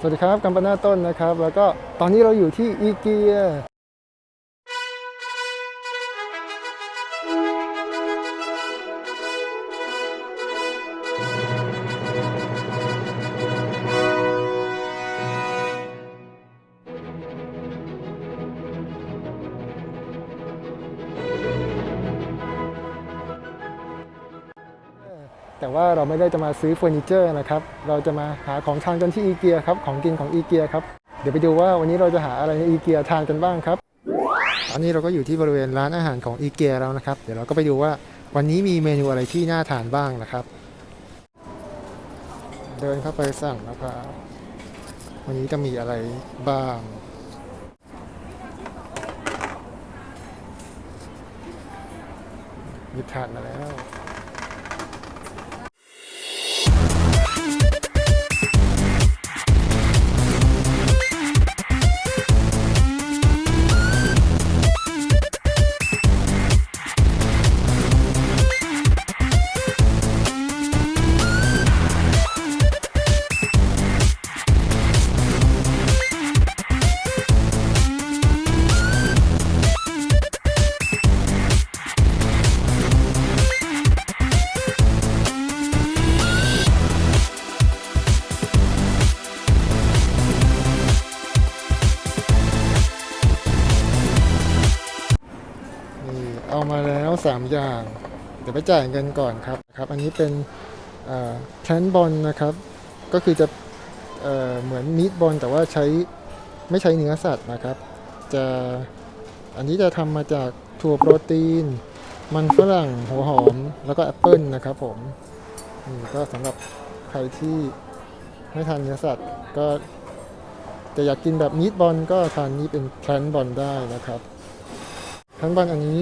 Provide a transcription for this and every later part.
สวัสดีครับกัมปนาต้นนะครับ แล้วก็ตอนนี้เราอยู่ที่อีเกีย แต่ว่าเราไม่ได้จะมาซื้อเฟอร์นิเจอร์นะครับ เราจะมาหาของทานกันที่อีเกียครับ ของกินของอีเกียครับ เดี๋ยวไปดูว่าวันนี้เราจะหาอะไรในอีเกียทานกันบ้างครับ ตอนนี้เราก็อยู่ที่บริเวณร้านอาหารของอีเกียแล้วนะครับ เดี๋ยวเราก็ไปดูว่าวันนี้มีเมนูอะไรที่น่าทานบ้างนะครับ เดินเข้าไปสั่งนะครับวันนี้จะมีอะไรบ้างมีถาดมาแล้ว 3 อย่าง เดี๋ยวไปจ่ายเงินก่อนครับครับอันนี้เป็นแคนบอลนะครับ ก็คือจะเเหมือนมีดบอลแต่ว่าใช้ไม่ใช้เนื้อสัตว์นะครับ จะอันนี้จะทำมาจากถั่วโปรตีน มันฝรั่งหัวหอมแล้วก็แอปเปิลนะครับผมนี่ก็สำหรับใครที่ไม่ทานเนื้อสัตว์ก็จะอยากกินแบบมีดบอลก็ทานนี้เป็นแพนบอลได้นะครับแพนบอลอันนี้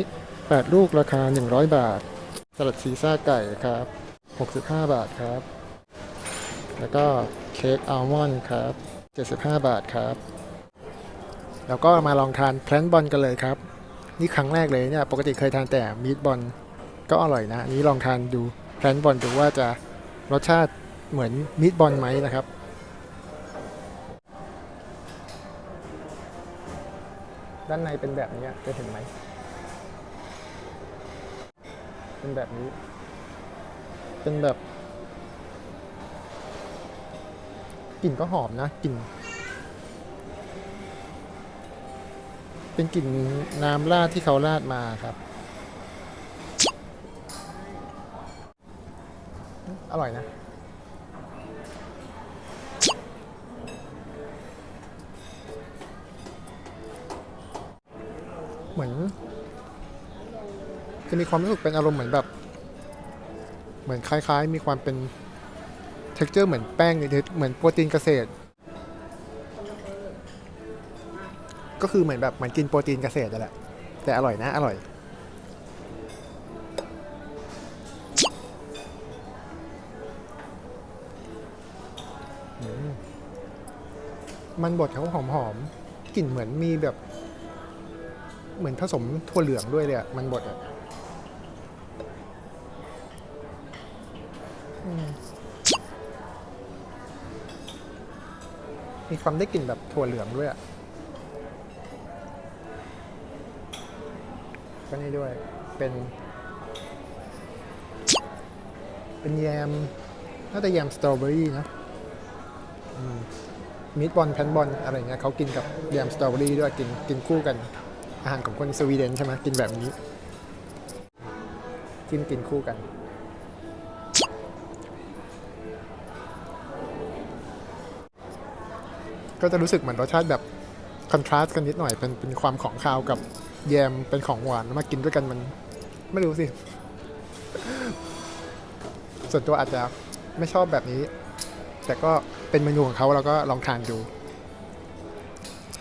8 ลูกราคา 100 บาท สลัดซีซ่าไก่ครับ 65 บาทครับ แล้วก็เค้กอัลมอนด์ครับ 75 บาทครับ แล้วก็มาลองทานแพลนบอลกันเลยครับ นี่ครั้งแรกเลยเนี่ย ปกติเคยทานแต่มีดบอลก็อร่อยนะนนี้ลองทานดูแพลนบอลดูว่าจะรสชาติเหมือนมีดบอลไหมนะครับด้านในเป็นแบบนี้จะเห็นไหม เป็นแบบนี้ เป็นแบบกลิ่นก็หอมนะกลิ่น เป็นกลิ่นน้ำราดที่เขาราดมาครับ อร่อยนะเหมือน จะมีความรู้สึกเป็นอารมณ์เหมือนแบบ เหมือนคล้าย ๆ มีความเป็น t e x t อร์เหมือนแป้งนิดๆเหมือนโปรตีนเกษตร ก็คือเหมือนแบบเหมือนกินโปรตีนเกษตรนั่นแหละ แต่อร่อยนะ อร่อยมันบดเขาหอมๆกลิ่นเหมือนมีแบบ เหมือนผสมถั่วเหลืองด้วยเลยอะมันบดอะ มีความได้กลิ่นแบบถั่วเหลืองด้วยอะก็นี่ด้วย เป็น เป็นแยม น่าจะแยมสตรอเบอรี่นะมิดบอลแพนบอลอะไรเงี้ยเขากินกับแยมสตรอเบอรี่ด้วยกินกินคู่กัน อาหารของคนสวีเดนใช่ไหมกินแบบนี้จิ้มกินคู่กัน ก็จะรู้สึกเหมือนรสชาติแบบคอนทราสต์กันนิดหน่อยเป็นเป็นความของคาวกับแยมเป็นของหวานมากินด้วยกันมัน ไม่รู้สิ ส่วนตัวอาจจะไม่ชอบแบบนี้ แต่ก็เป็นเมนูของเขาเราก็ลองทานดู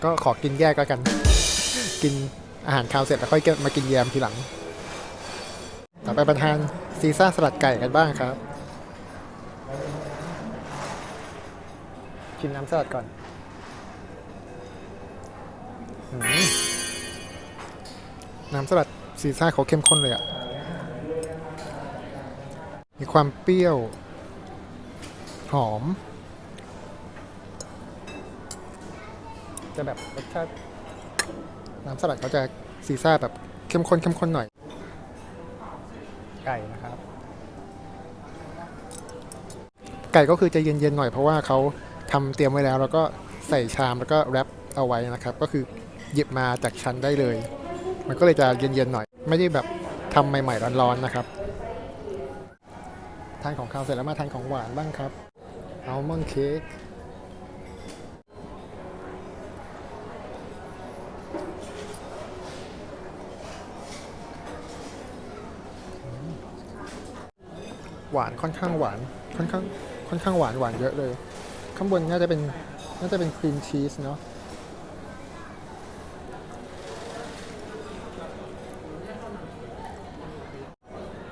ก็ขอกินแยกก็กัน กินอาหารคาวเสร็จแล้วค่อยมากินแยมทีหลัง ต่อไปประทานซีซ่าสลัดไก่กันบ้างครับชิมน้ำสลัดก่อน น้ำสลัดซีซ่าเขาเข้มข้นเลยอะมีความเปรี้ยว หอม จะแบบรสชาติน้ำสลัดเขาจะซีซ่าแบบเข้มข้นเข้มข้นหน่อย ไก่นะครับ ไก่ก็คือจะเย็นๆหน่อยเพราะว่าเขาทำเตรียมไว้แล้ว แล้วก็ใส่ชามแล้วก็แรป เอาไว้นะครับ ก็คือหยิบมาจากชั้นได้เลย มันก็เลยจะเย็นๆหน่อย ไม่ได้แบบทำใหม่ๆร้อนๆนะครับทานของคาวเสร็จแล้วมาทานของหวานบ้างครับอัลมอนด์เค้กหวานค่อนข้างหวานค่อนข้างค่อนข้างหวานหวานเยอะเลย ข้างบนน่าจะเป็นน่าจะเป็นครีมชีสเนาะ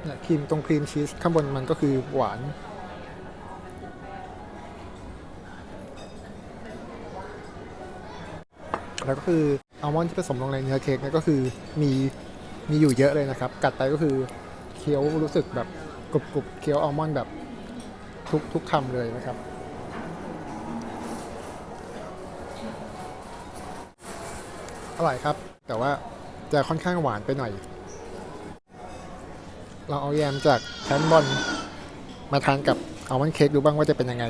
เนี่ยครีมตรงครีมชีสข้างบนมันก็คือหวาน แล้วก็คืออัลมอนด์ที่ผสมลงในเนื้อเค้กเนี่ยก็คือมีมีอยู่เยอะเลยนะครับ กัดไปก็คือเคี้ยวรู้สึกแบบกรุบกรุบเคี้ยวอัลมอนด์แบบทุกทุกคำเลยนะครับ อร่อยครับ แต่ว่าจะค่อนข้างหวานไปหน่อย เราเอาแยมจากแคนบอลมาทานกับอัลมอนด์เค้กดูบ้างว่าจะเป็นยังไง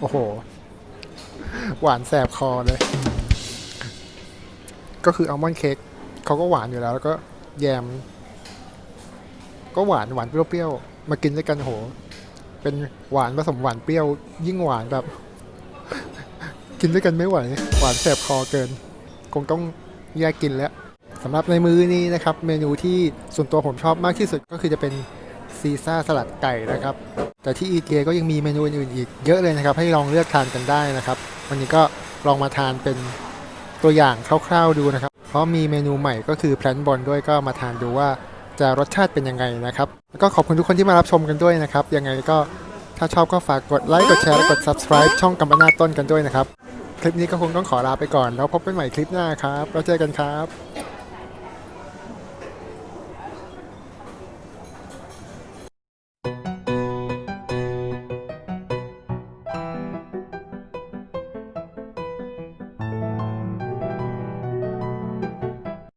โอ้โห หวานแสบคอเลย ก็คืออัลมอนด์เค้กเขาก็หวานอยู่แล้ว แล้วก็แยม ก็หวานหวานเปรี้ยวๆ มากินด้วยกันโห เป็นหวานผสมหวานเปรี้ยว ยิ่งหวานแบบ กินด้วยกันไม่ไหว หวานแสบคอเกิน คงต้องแยกกินแล้วสำหรับในมื้อนี้นะครับ เมนูที่ส่วนตัวผมชอบมากที่สุดก็คือจะเป็นซีซ่าสลัดไก่นะครับ แต่ที่อีเกียก็ยังมีเมนูอื่นอีกเยอะเลยนะครับ ให้ลองเลือกทานกันได้นะครับ วันนี้ก็ลองมาทานเป็นตัวอย่างคร่าวๆดูนะครับ เพราะมีเมนูใหม่ก็คือแพลนบอลด้วยก็มาทานดูว่าจะรสชาติเป็นยังไงนะครับ แล้วก็ขอบคุณทุกคนที่มารับชมกันด้วยนะครับ ยังไงก็ถ้าชอบก็ฝากกดไลค์ กดแชร์และกด subscribe ช่องกัมปนาต้นกันด้วยนะครับ คลิปนี้ก็คงต้องขอลาไปก่อน แล้วพบกันใหม่คลิปหน้าครับแล้วเจอกันครับ